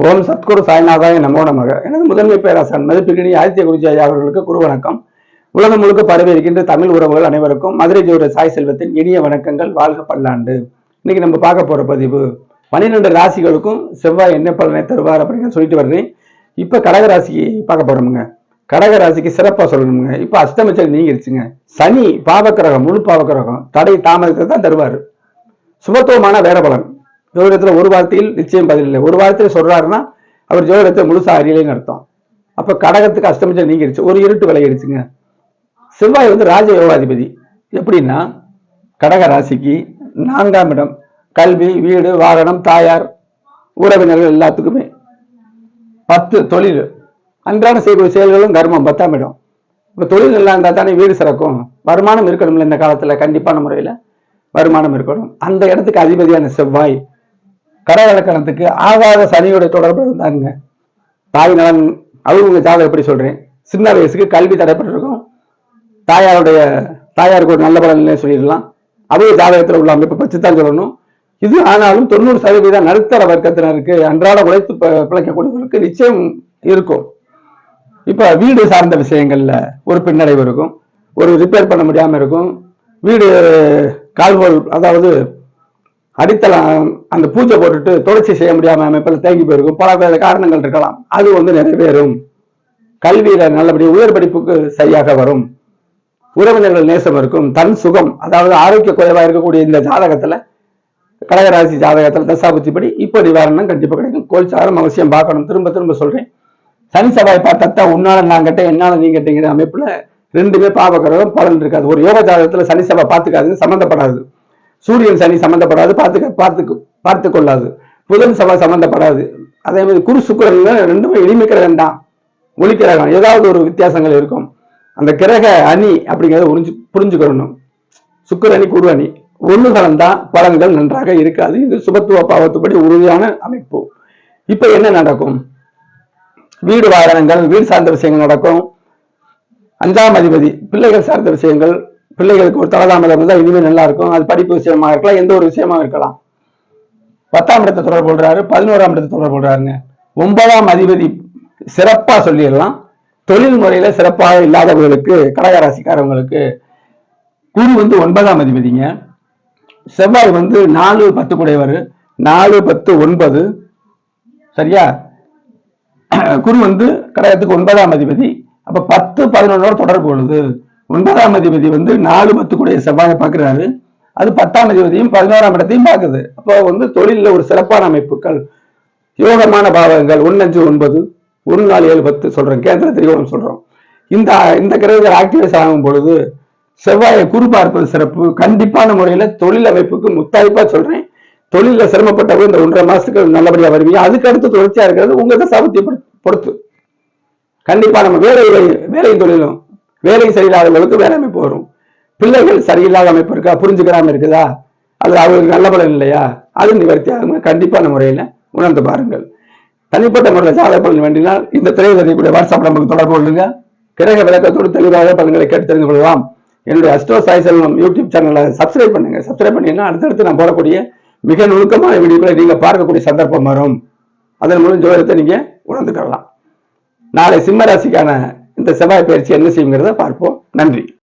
ஓம் சத்குரு சாய்நாதாய நமோ நமக. எனது முதன்மை பேராசன் மதிப்பிற்கினி ஆதித்ய குருஜி ஐயா அவர்களுக்கு குரு வணக்கம் உலகம் முழுக்க பரவி இருக்கின்ற தமிழ் உறவுகள் அனைவருக்கும் மதுரை ஜோர சாய் செல்வத்தின் இனிய வணக்கங்கள். வாழ்க பல்லாண்டு. இன்னைக்கு நம்ம பார்க்க போற பதிவு பன்னிரெண்டு ராசிகளுக்கும் செவ்வாய் என்ன பலனை தருவார் அப்படின்னு சொல்லிட்டு வர்றேன். இப்ப கடகராசிக்கு பார்க்க போறோமுங்க. கடகராசிக்கு சிறப்பா சொல்லணுங்க. இப்ப அஷ்டமச்சல் நீங்கிருச்சுங்க. சனி பாவக்கிரகம் முழு பாவக்கிரகம் தடை தாமதத்தை தான் தருவாரு. சுபத்துவமான வேற பலன். ஜோதிடத்தில் ஒரு வார்த்தையில் நிச்சயம் பதில் இல்லை. ஒரு வார்த்தையில் சொல்கிறாருன்னா அவர் ஜோதிடத்தை முழுசா அறியலைன்னு அர்த்தம். அப்போ கடகத்துக்கு அஷ்டமிச்சம் நீங்கிருச்சு. ஒரு இருட்டு விலகிடுச்சுங்க. செவ்வாய் வந்து ராஜ யோகாதிபதி. எப்படின்னா கடக ராசிக்கு நான்காம் இடம். கல்வி வீடு வாகனம் தாயார் உறவினர்கள் எல்லாத்துக்குமே. பத்து தொழில். அன்றாட செய்யக்கூடிய செயல்களும் கர்மம். பத்தாம் இடம். இப்போ தொழில் நல்லா இருந்தால் தானே வீடு சிறக்கும். வருமானம் இருக்கணும்ல இந்த காலத்தில் கண்டிப்பான முறையில். வருமானம் இருக்கணும். அந்த இடத்துக்கு அதிபதியான செவ்வாய். கரகலக்கணத்துக்கு ஆகாத சனியோட தொடர்பு இருந்தாங்க. தாய் நலன் அவங்க ஜாதகம் எப்படி சொல்றேன்? சின்ன வயசுக்கு கல்வி தடைப்பட்டிருக்கும் தாயாருடைய தாயாருக்கு ஒரு நல்ல பலன் சொல்லிடலாம். அவங்க ஜாதகத்தில் உள்ள அமைப்பை பற்றி தான் சொல்லணும். இது ஆனாலும் தொண்ணூறு சதவீதம் நடுத்தர வர்க்கத்தினருக்கு அன்றாட உழைத்து பிழைக்கக்கூடியவர்களுக்கு நிச்சயம் இருக்கும். இப்போ வீடு சார்ந்த விஷயங்களில் ஒரு பின்னடைவு இருக்கும். ஒரு ரிப்பேர் பண்ண முடியாமல் இருக்கும். வீடு கால்கோல் அதாவது அடித்தளம் அந்த பூஜை போட்டுட்டு தொடர்ச்சி செய்ய முடியாம அமைப்பில் தேங்கி போயிருக்கும். பல வேறு காரணங்கள் இருக்கலாம். அது வந்து நிறைவேறும். கல்வியில நல்லபடி உயர் படிப்புக்கு சரியாக வரும். உறவினர்கள் நேசம் இருக்கும். தன் சுகம் அதாவது ஆரோக்கிய குறைவாக இருக்கக்கூடிய இந்த ஜாதகத்துல கடகராசி ஜாதகத்துல தசாபுத்திப்படி இப்ப நிவாரணம் கண்டிப்பா கிடைக்கும். கோல்சாரம் அவசியம் பார்க்கணும். திரும்ப திரும்ப சொல்றேன். சனி செவ்வாய் பார்த்தா உன்னால நான் கேட்டேன் என்னால நீ கேட்டீங்கிற அமைப்புல ரெண்டுமே பாவகரம் பலன் இருக்காது. ஒரு யோக ஜாதகத்துல சனி செவ்வாய் பார்த்துக்காதுன்னு சம்மந்தப்படாது. சூரியன் சனி சம்மந்தப்படாது பார்த்துக்க பார்த்துக்கு பார்த்து கொள்ளாது புதன் செவ்வாய் சம்மந்தப்படாது அதே மாதிரி குரு சுக்கிரன் ரெண்டுமே எளிமை கிரகம் தான். ஒளி கிரகம். ஏதாவது ஒரு வித்தியாசங்கள் இருக்கும். அந்த கிரக அணி அப்படிங்கிறத புரிஞ்சு புரிஞ்சுக்கணும். சுக்கிர அணி குரு அணி. ஒண்ணு கலந்தா பலன்கள் நன்றாக இருக்காது. இது சுபத்துவ பாவத்துப்படி உறுதியான அமைப்பு. இப்ப என்ன நடக்கும்? வீடு வாகனங்கள் வீடு சார்ந்த விஷயங்கள் நடக்கும். அஞ்சாம் அதிபதி பிள்ளைகள் சார்ந்த விஷயங்கள் பிள்ளைகளுக்கு ஒரு தலதாமதம் இருந்தால் இனிமே நல்லா இருக்கும். அது படிப்பு விஷயமா இருக்கலாம் எந்த ஒரு விஷயமா இருக்கலாம். பத்தாம் இடத்தை தொடர்பு கொள்றாரு பதினோராம் இடத்தை தொடர்பு கொள்றாருங்க. ஒன்பதாம் அதிபதி சிறப்பா சொல்லிடலாம். தொழில் முறையில சிறப்பாக இல்லாதவர்களுக்கு கடகராசிக்காரவங்களுக்கு குரு வந்து ஒன்பதாம் அதிபதிங்க. செவ்வாய் வந்து நாலு பத்து குடையவர் நாலு பத்து ஒன்பது. சரியா? குரு வந்து கடகத்துக்கு ஒன்பதாம் அதிபதி. அப்ப பத்து பதினொன்னோட தொடர்பு கொள்ளுது. ஒன்பதாம் அதிபதி வந்து நாலு பத்துக்குடைய செவ்வாயை பார்க்கிறாரு. அது பத்தாம் அதிபதியும் பதினோராம் இடத்தையும் பார்க்குது. அப்போ வந்து தொழிலில் ஒரு சிறப்பான அமைப்புகள் யோகமான பாவகங்கள் ஒன்று அஞ்சு ஒன்பது ஒரு நாலு ஏழு பத்து சொல்கிறோம் கேந்திர திரிகோணம் சொல்றோம். இந்த இந்த கிரகங்கள் ஆக்டிவேஸ் ஆகும் பொழுது செவ்வாயை குரு பார்ப்பது சிறப்பு. கண்டிப்பான முறையில தொழில் அமைப்புக்கு முத்தாய்ப்பா சொல்றேன். தொழில சிரமப்பட்டவங்க இந்த ஒன்றரை மாசத்துக்கு நல்லபடியா வருவீங்க. அதுக்கு அடுத்து தொடர்ச்சியாக இருக்கிறது உங்க தசாபத்தை பொறுத்து. கண்டிப்பா நம்ம வேலை வேலை தொழிலும் வேலை சரியில்லாதவங்களுக்கு வேலை அமைப்பு வரும். பிள்ளைகள் சரியில்லாத அமைப்பு இருக்கா? புரிஞ்சுக்கிறாம இருக்குதா? அது அவங்களுக்கு நல்ல பலன் இல்லையா? அது நிவர்த்தி ஆகும்? கண்டிப்பான முறையில உணர்ந்து பாருங்கள். தனிப்பட்ட முறையில் ஜாதக பலன் வேண்டினால் இந்த திரையில் தெரியக்கூடிய வாட்ஸ்அப் நம்பருக்கு தொடர்பு கொள்ளுங்க. கிரக விளக்கத்தோடு தெளிவாக பலன்களை கேட்டு தெரிந்து கொள்ளலாம். என்னுடைய அஸ்ட்ரோ சாய் செல்வம் யூடியூப் சேனலை சப்ஸ்கிரைப் பண்ணுங்க. சப்ஸ்கிரைப் பண்ணீங்கன்னா அடுத்தடுத்து நான் போடக்கூடிய மிக நுணுக்கமான வீடியோக்களை நீங்க பார்க்கக்கூடிய சந்தர்ப்பம் வரும். அதன் மூலம் ஜோதிடத்தை நீங்க உணர்ந்துக்கலாம் நாளை சிம்ம ராசிக்கான இந்த செவ்வாய் பயிற்சி என்ன செய்யுங்கிறத பார்ப்போம். நன்றி.